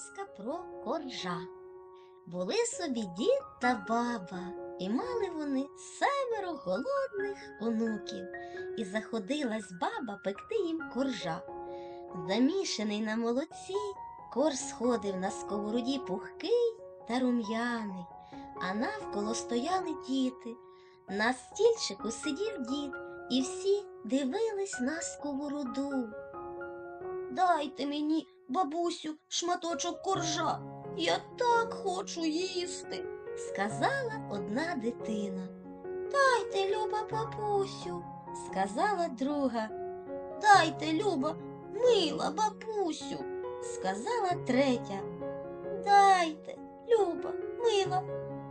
Казка про коржа. Були собі дід та баба, і мали вони семеро голодних онуків, і заходилась баба пекти їм коржа. Замішаний на молоці, корж сходив на сковороді пухкий та рум'яний, а навколо стояли діти. На стільчику сидів дід, і всі дивились на сковороду. Дайте мені, бабусю, шматочок коржа. Я так хочу їсти, сказала одна дитина. Дайте, люба бабусю, сказала друга. Дайте, люба, мила бабусю, сказала третя. Дайте, люба, мила,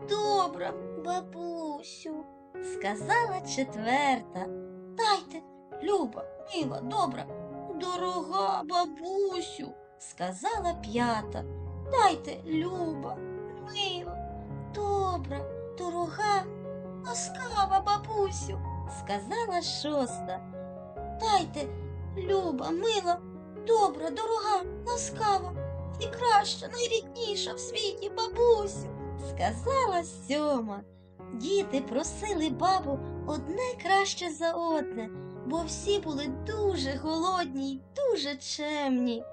добра бабусю, сказала четверта. Дайте, люба, мила, добра, дорога бабусю, сказала п'ята. Дайте, люба, мила, добра, дорога, ласкава бабусю, сказала шоста. Дайте, люба, мила, добра, дорога, ласкава, найкраща, найрідніша в світі бабусю, сказала сьома. Діти просили бабу одне краще за одне, бо всі були дуже голодні й дуже чемні.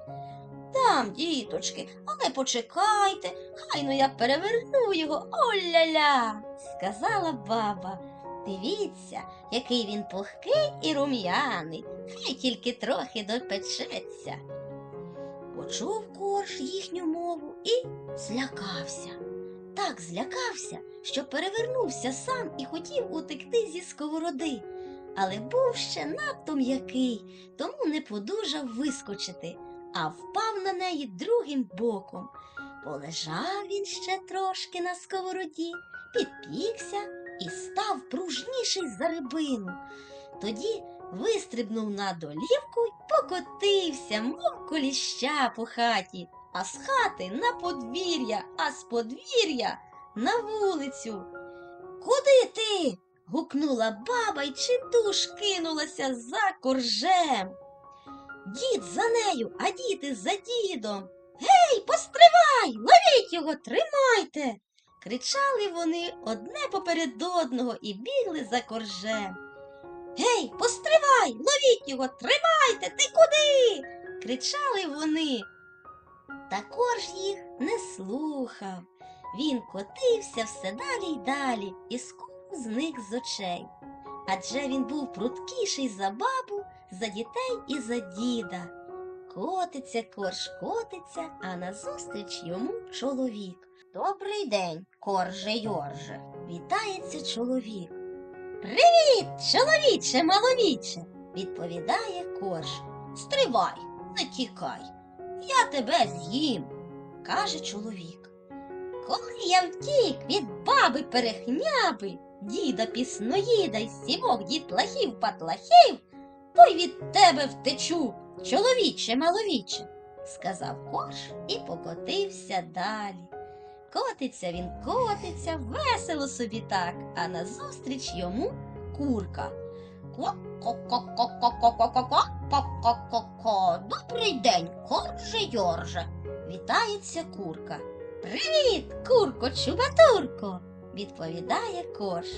Там, діточки, але почекайте, хай ну я переверну його, оля-ля, сказала баба. Дивіться, який він пухкий і рум'яний, хай тільки трохи допечеться. Почув корж їхню мову і злякався. Так злякався, що перевернувся сам і хотів утекти зі сковороди, але був ще надто м'який, тому не подужав вискочити, а впав на неї другим боком. Полежав він ще трошки на сковороді, підпікся і став пружніший за рибину. Тоді вистрибнув на долівку й покотився, мов коліща по хаті, а з хати на подвір'я, а з подвір'я на вулицю. Куди ти? гукнула баба й чимдуж кинулася за коржем. Дід за нею, а діти за дідом. Гей, постривай, ловіть його, тримайте. Кричали вони одне поперед одного і бігли за коржем. Гей, постривай, ловіть його, тримайте, ти куди? кричали вони. Та корж їх не слухав. Він котився все далі й далі і скоро зник з очей. Адже він був пруткіший за бабу, за дітей і за діда. Котиться корж котиться, а назустріч йому чоловік. Добрий день, корже Йорже, вітається чоловік. Привіт, чоловіче маловіче, відповідає корж. Стривай, не тікай, я тебе з'їм, каже чоловік. Коли я втік від баби перехняби, діда пісноїда й сімох дітлахів патлахів, то й від тебе втечу, чоловіче маловіче, сказав корж і покотився далі. Котиться він котиться, весело собі так, а назустріч йому курка. Ко-ко-ко-ко-ко-ко-ко-ко-ко-ко. Добрий день, корже Йорже. Вітається курка. Привіт, курко, чубатурко, відповідає корж.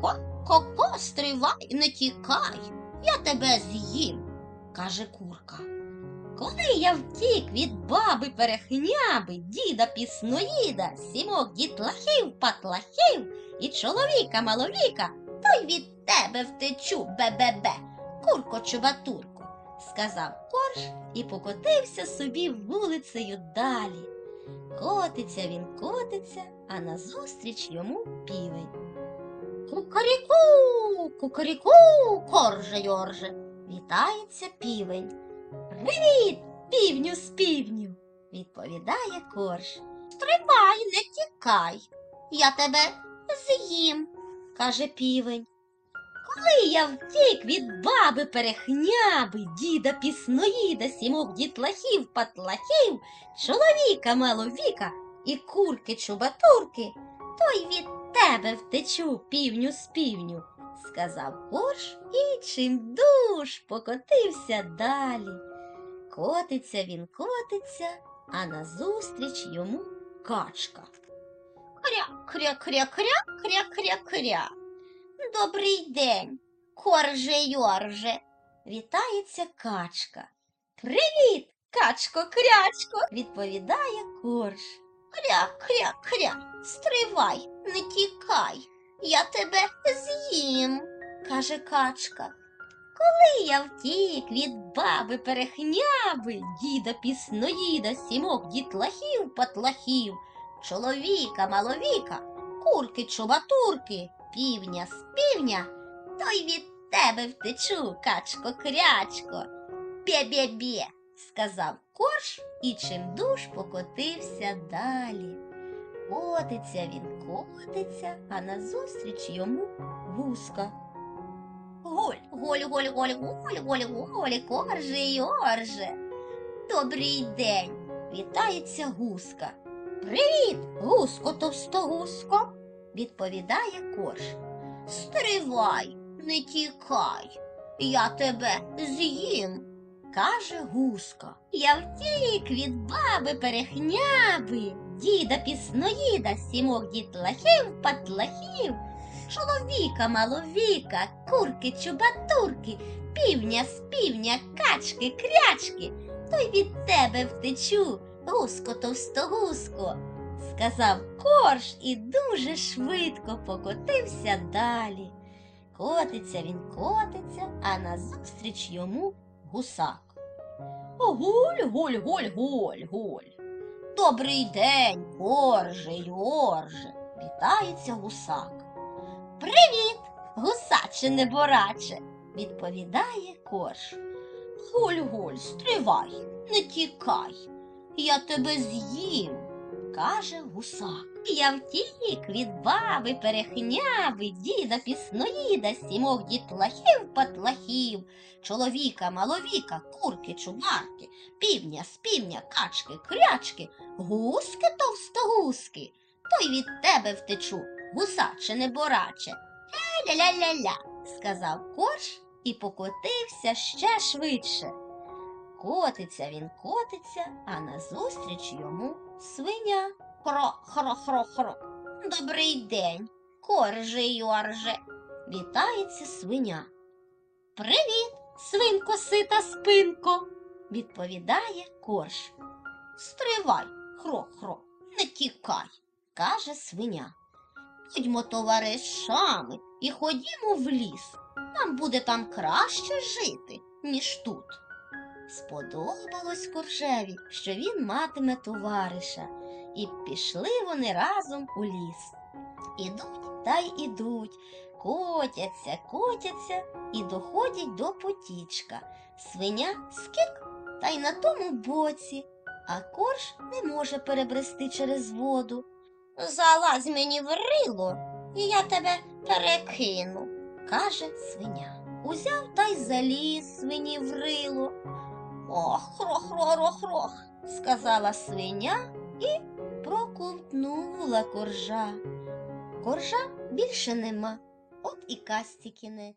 Ко-ко-ко, стривай, не тікай, я тебе з'їм, каже курка. Коли я втік від баби перехняби, діда пісноїда, сімох дітлахів, патлахів і чоловіка маловіка, то й від тебе втечу, бе-бе-бе, курко чубатурко, сказав корж і покотився собі вулицею далі. Котиться він котиться, а назустріч йому півень. Кукаріку, кукаріку, корже Йорже, вітається півень. Привіт, півню з півню, відповідає корж. Стрибай, не тікай, я тебе з'їм, каже півень. Коли я втік від баби перехняби, діда пісноїда, сімох дітлахів, патлахів, чоловіка маловіка і курки чубатурки, то й від тебе втечу півню з півню, сказав корж і чимдуж покотився далі. Котиться він котиться, а назустріч йому качка. Кря, кря, кря, кря, кря, кря, кря. Добрий день, корже йорже. Вітається качка. Привіт, качко крячко, відповідає корж. Кря, кря, кря, стривай, не тікай, я тебе з'їм, каже качка. Коли я втік від баби перехняби, діда пісноїда, сімок дітлахів патлахів, чоловіка маловіка, курки чубатурки, півня з півня, то й від тебе втечу, качко крячко. Бє-бє-бє, сказав корж і чимдуж покотився далі. Котиться він, котиться, а назустріч йому гуска. Голь, голь, голь, голь, голь, голь, голь, корже й орже. Добрий день, вітається гуска. Привіт, гуско товстогуско, відповідає корж. Стривай, не тікай, я тебе з'їм, каже гуска. Я втік від баби перехняби, діда пісноїда, сімох дітлахів, патлахів, чоловіка маловіка, курки чубатурки, півня з півня, качки, крячки, то й від тебе втечу, гуско товстогуско, сказав корж і дуже швидко покотився далі. Котиться він котиться, а назустріч йому гусак. Гуль, гуль, гуль, гуль, гуль. Добрий день, корже орже, вітається гусак. Привіт, гусаче небораче, відповідає корж. Гуль, гуль, стривай, не тікай, я тебе з'їм, каже гусак. Я втік від баби перехняви, діда пісноїда, сімох дітлахів патлахів, чоловіка маловіка, курки чубарки, півня з півня, качки, крячки, гуски товстогуски, то й від тебе втечу, гусаче небораче. Ля-ля-ля-ля, сказав корж і покотився ще швидше. Котиться він котиться, а назустріч йому свиня. Хро-хро-хро-хро. Добрий день, корже й орже. Вітається свиня. Привіт, свинко сита спинко, відповідає корж. Стривай, хро-хро, не тікай, каже свиня. Будьмо товаришами і ходімо в ліс. Нам буде там краще жити, ніж тут. Сподобалось коржеві, що він матиме товариша, і пішли вони разом у ліс. Ідуть та й ідуть, котяться, котяться і доходять до потічка. Свиня скік та й на тому боці, а корж не може перебрести через воду. Залазь мені в рило, і я тебе перекину, каже свиня. Узяв та й заліз свині в рило. Ох, хрох-хрох-хрох, сказала свиня і проковтнула коржа. Коржа більше нема, от і касті кінець.